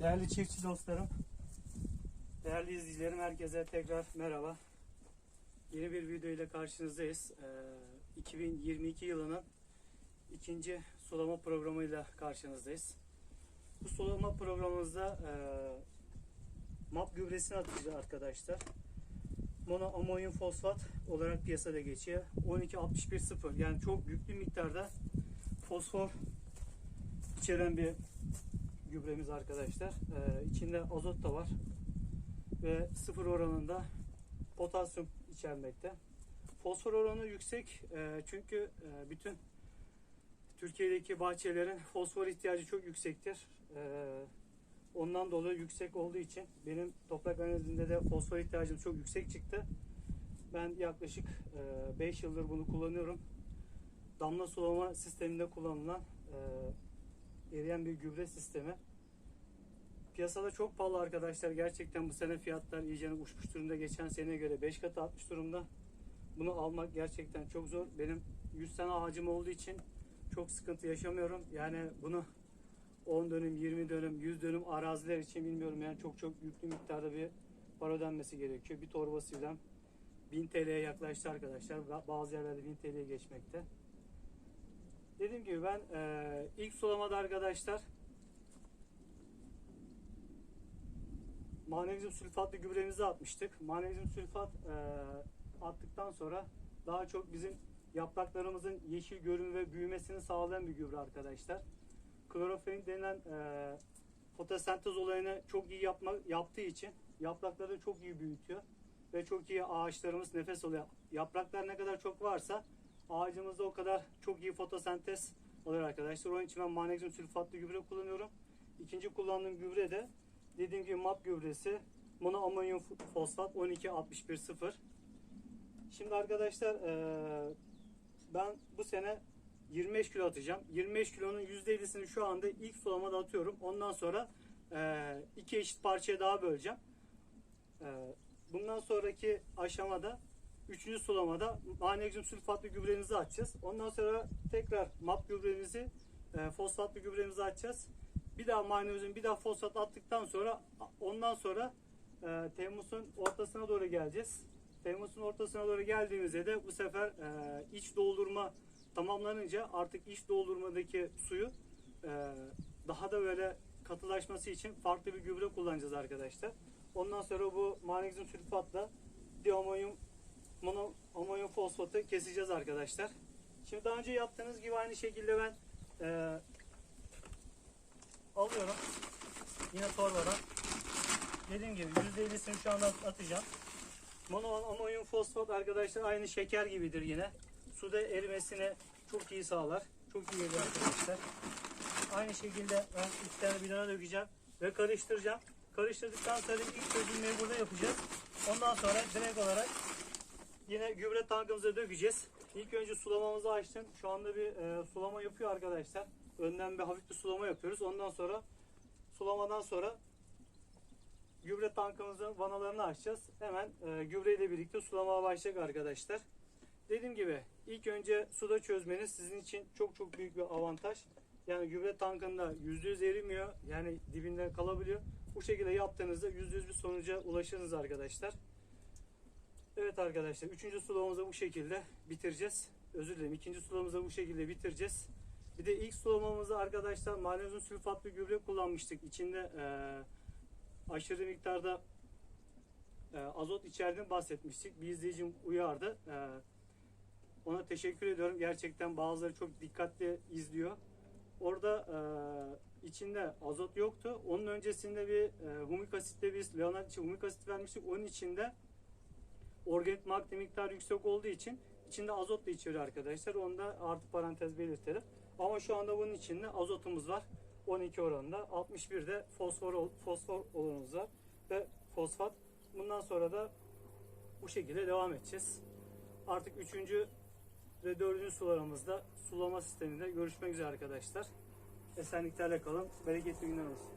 Değerli çiftçi dostlarım, değerli izleyicilerim herkese tekrar merhaba. Yeni bir video ile karşınızdayız. Ee, 2022 yılının ikinci sulama programıyla karşınızdayız. Bu sulama programımızda e, MAP gübresini atacağız arkadaşlar. Mono amonyum fosfat olarak piyasada geçiyor. 12-61-0 yani çok yüklü miktarda fosfor içeren bir gübremiz arkadaşlar. Ee, içinde azot da var ve sıfır oranında potasyum içermekte. Fosfor oranı yüksek Ee, çünkü e, bütün Türkiye'deki bahçelerin fosfor ihtiyacı çok yüksektir. Ee, ondan dolayı yüksek olduğu için benim toprak analizinde de fosfor ihtiyacım çok yüksek çıktı. Ben yaklaşık 5 yıldır bunu kullanıyorum. Damla sulama sisteminde kullanılan e, eriyen bir gübre sistemi. Piyasada çok pahalı arkadaşlar. Gerçekten bu sene fiyatlar iyice uçmuş durumda. Geçen seneye göre 5 katı artmış durumda. Bunu almak gerçekten çok zor. Benim 100 tane ağacım olduğu için çok sıkıntı yaşamıyorum. Yani bunu 10 dönüm, 20 dönüm, 100 dönüm araziler için bilmiyorum. Yani çok çok yüklü miktarda bir para ödenmesi gerekiyor. Bir torbasıyla 1000 TL'ye yaklaştı arkadaşlar. Bazı yerlerde 1000 TL'ye geçmekte. Dediğim gibi ben e, ilk sulamada arkadaşlar magnezyum sülfatlı gübremizi atmıştık. Magnezyum sülfat e, attıktan sonra daha çok bizim yapraklarımızın yeşil görünüm ve büyümesini sağlayan bir gübre arkadaşlar. Klorofenin denilen e, fotosentez olayını çok iyi yapma, yaptığı için yaprakları çok iyi büyütüyor ve çok iyi ağaçlarımız nefes alıyor. Yapraklar ne kadar çok varsa ağacımızda o kadar çok iyi fotosentez alır arkadaşlar. Onun için ben magnezyum sülfatlı gübre kullanıyorum. İkinci kullandığım gübre de dediğim gibi MAP gübresi mono amonyum fosfat 12-61-0. Şimdi arkadaşlar ben bu sene 25 kilo atacağım. 25 kilonun %50'sini şu anda ilk sulamada atıyorum. Ondan sonra iki eşit parçaya daha böleceğim. Bundan sonraki aşamada Üçüncü sulamada magnezyum sülfatlı gübremizi atacağız. Ondan sonra tekrar MAP gübremizi, e, fosfatlı gübremizi atacağız. Bir daha magnezyum, bir daha fosfat attıktan sonra ondan sonra e, Temmuz'un ortasına doğru geleceğiz. Temmuz'un ortasına doğru geldiğimizde de bu sefer e, iç doldurma tamamlanınca artık iç doldurmadaki suyu e, daha da böyle katılaşması için farklı bir gübre kullanacağız arkadaşlar. Ondan sonra bu magnezyum sülfatla diamonyum mono amonyum fosfatı keseceğiz arkadaşlar. Şimdi daha önce yaptığınız gibi aynı şekilde ben e, alıyorum. Yine torbadan. Dediğim gibi %50'sini şu anda atacağım. Mono amonyum fosfat arkadaşlar aynı şeker gibidir yine. Suda erimesini çok iyi sağlar. Çok iyi geliyor arkadaşlar. Aynı şekilde ben iki tane bidona dökeceğim ve karıştıracağım. Karıştırdıktan sonra ilk çözülmeyi burada yapacağız. Ondan sonra direkt olarak Yine gübre tankımıza dökeceğiz. İlk önce sulamamızı açtım. Şu anda bir e, sulama yapıyor arkadaşlar. Önden bir hafif bir sulama yapıyoruz. Ondan sonra sulamadan sonra gübre tankımızın vanalarını açacağız. Hemen e, gübreyle birlikte sulamaya başlayacak arkadaşlar. Dediğim gibi ilk önce suda çözmeniz sizin için çok çok büyük bir avantaj. Yani gübre tankında %100 erimiyor. Yani dibinden kalabiliyor. Bu şekilde yaptığınızda %100 bir sonuca ulaşırsınız arkadaşlar. Evet arkadaşlar üçüncü sulamamızı bu şekilde bitireceğiz. Özür dilerim ikinci sulamamızı bu şekilde bitireceğiz. Bir de ilk sulamamızda arkadaşlar magnezyum sülfatlı gübre kullanmıştık. İçinde e, aşırı miktarda e, azot içerdiğini bahsetmiştik. Bir izleyicim uyardı. E, ona teşekkür ediyorum. Gerçekten bazıları çok dikkatli izliyor. Orada e, içinde azot yoktu. Onun öncesinde bir e, humik asitle biz Leonard için humik asit vermiştik. Onun içinde organik madde miktarı yüksek olduğu için içinde azot da içeriyor arkadaşlar. Onu da artı parantez belirtelim. Ama şu anda bunun içinde azotumuz var. 12 oranında. 61 de fosfor, fosfor oranımız var. Ve fosfat. Bundan sonra da bu şekilde devam edeceğiz. Artık 3. ve 4. sularımızda sulama sisteminde görüşmek üzere arkadaşlar. Esenliklerle kalın. Bereketli günler olsun.